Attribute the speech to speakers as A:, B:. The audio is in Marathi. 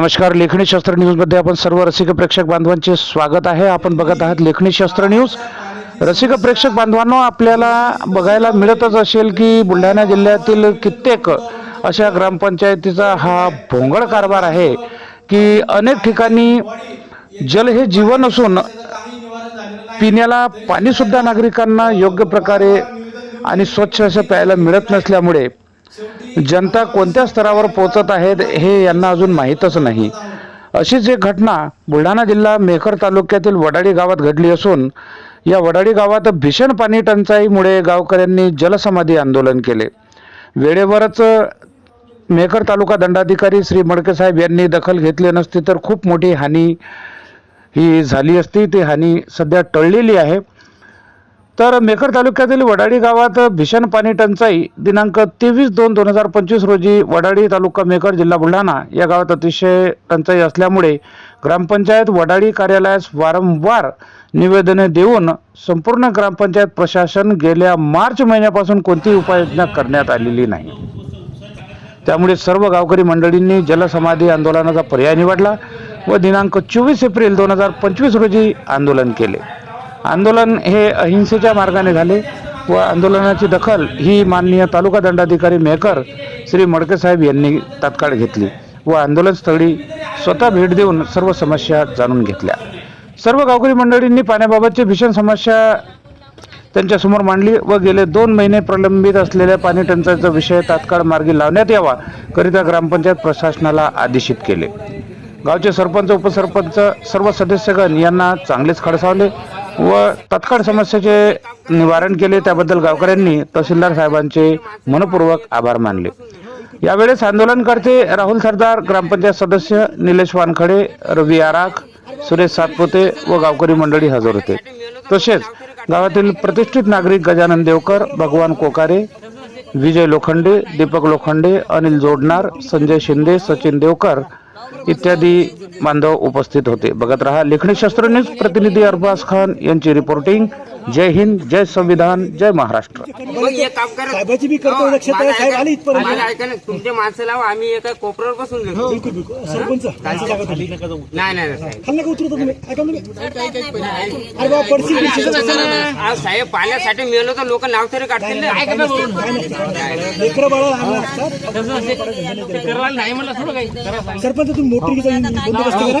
A: नमस्कार लेखणी शस्त्र न्यूजमध्ये आपण सर्व रसिक प्रेक्षक बांधवांचे स्वागत आहे. आपण बघत आहात लेखणी शस्त्र न्यूज. रसिक प्रेक्षक बांधवांनो आपल्याला बघायला मिळतच असेल की बुलढाणा जिल्ह्यातील कित्येक अशा ग्रामपंचायतीचा हा भोंगळ कारभार आहे की अनेक ठिकाणी जल हे जीवन असून पिण्याला पाणीसुद्धा नागरिकांना योग्य प्रकारे आणि स्वच्छ असं प्यायला मिळत नसल्यामुळे जनता कोणत्या स्तरावर पोहोचत आहेत हे यांना अजून माहीतच नाही. अशीच एक घटना बुलढाणा जिल्हा मेखर तालुक्यातील वडाळी गावात घडली असून या वडाळी गावात भीषण पाणी टंचाईमुळे गावकऱ्यांनी जलसमाधी आंदोलन केले. वेळेवरच मेकर तालुका दंडाधिकारी श्री मडकेसाहेब यांनी दखल घेतली नसती तर खूप मोठी हानी ही झाली असती. ती हानी सध्या टळलेली आहे. तर मेकर तालुक्यातील वडाळी गावात भीषण पाणी टंचाई. दिनांक तेवीस दोन दोन हजार पंचवीस रोजी वडाळी तालुका मेकर जिल्हा बुलढाणा या गावात अतिशय टंचाई असल्यामुळे ग्रामपंचायत वडाळी कार्यालयास वारंवार निवेदने देऊन संपूर्ण ग्रामपंचायत प्रशासन गेल्या मार्च महिन्यापासून कोणतीही उपाययोजना करण्यात आलेली नाही. त्यामुळे सर्व गावकरी मंडळींनी जलसमाधी आंदोलनाचा पर्याय निवडला व दिनांक चोवीस एप्रिल दोन हजार पंचवीस रोजी आंदोलन केले. आंदोलन हे अहिंसेच्या मार्गाने झाले व आंदोलनाची दखल ही माननीय तालुका दंडाधिकारी मेकर श्री मडके साहेब यांनी तात्काळ घेतली व आंदोलनस्थळी स्वतः भेट देऊन सर्व समस्या जाणून घेतल्या. सर्व गावकरी मंडळींनी पाण्याबाबतची भीषण समस्या त्यांच्यासमोर मांडली व गेले दोन महिने प्रलंबित असलेल्या पाणी टंचाईचा विषय तात्काळ मार्गी लावण्यात यावा करिता ग्रामपंचायत प्रशासनाला आदेशित केले. गावचे सरपंच उपसरपंच सर्व सदस्यगण यांना चांगलेच खडसावले. व तत्काळ समस्येचे निवारण केले. त्याबद्दल गावकऱ्यांनी तहसीलदार साहेबांचे मनपूर्वक आभार मानले. यावेळेस आंदोलनकर्ते राहुल सरदार ग्रामपंचायत सदस्य निलेश वानखडे रवी आराख सुरेश सातपुते व गावकरी मंडळी हजर होते. तसेच गावातील प्रतिष्ठित नागरिक गजानन देवकर भगवान कोकारे विजय लोखंडे दीपक लोखंडे अनिल जोडणार संजय शिंदे सचिन देवकर इत्यादी बांधव उपस्थित होते. बघत रहा लेखणी शास्त्र न्यूज प्रतिनिधी अरबाज खान यांची रिपोर्टिंग जय हिंद जय संविधान जय महाराष्ट्र
B: साहेबाची बी कर्तव्य आहे. साहेब
C: ऐका-
B: आले इथपर्यंत.
C: माझं ऐका ना तुमचे माणसं लावा आम्ही एका कोपऱ्यावर बसून घेतो
B: बिलकुल बिलकुल सरपंच तुम्ही.
C: नाही नाही नाही, साहेब
B: खाली नका उतरता तुम्ही ऐका तुम्ही अरे बाबा पडशील बिडशील.
C: आज साहेब पाण्यासाठी मिळलो तर लोक नाव तरी काढतील ना.
B: काय नाही लेकरं बाळा लहान असतात सरपंच तुम्ही मोटरी बंदोबस्त करा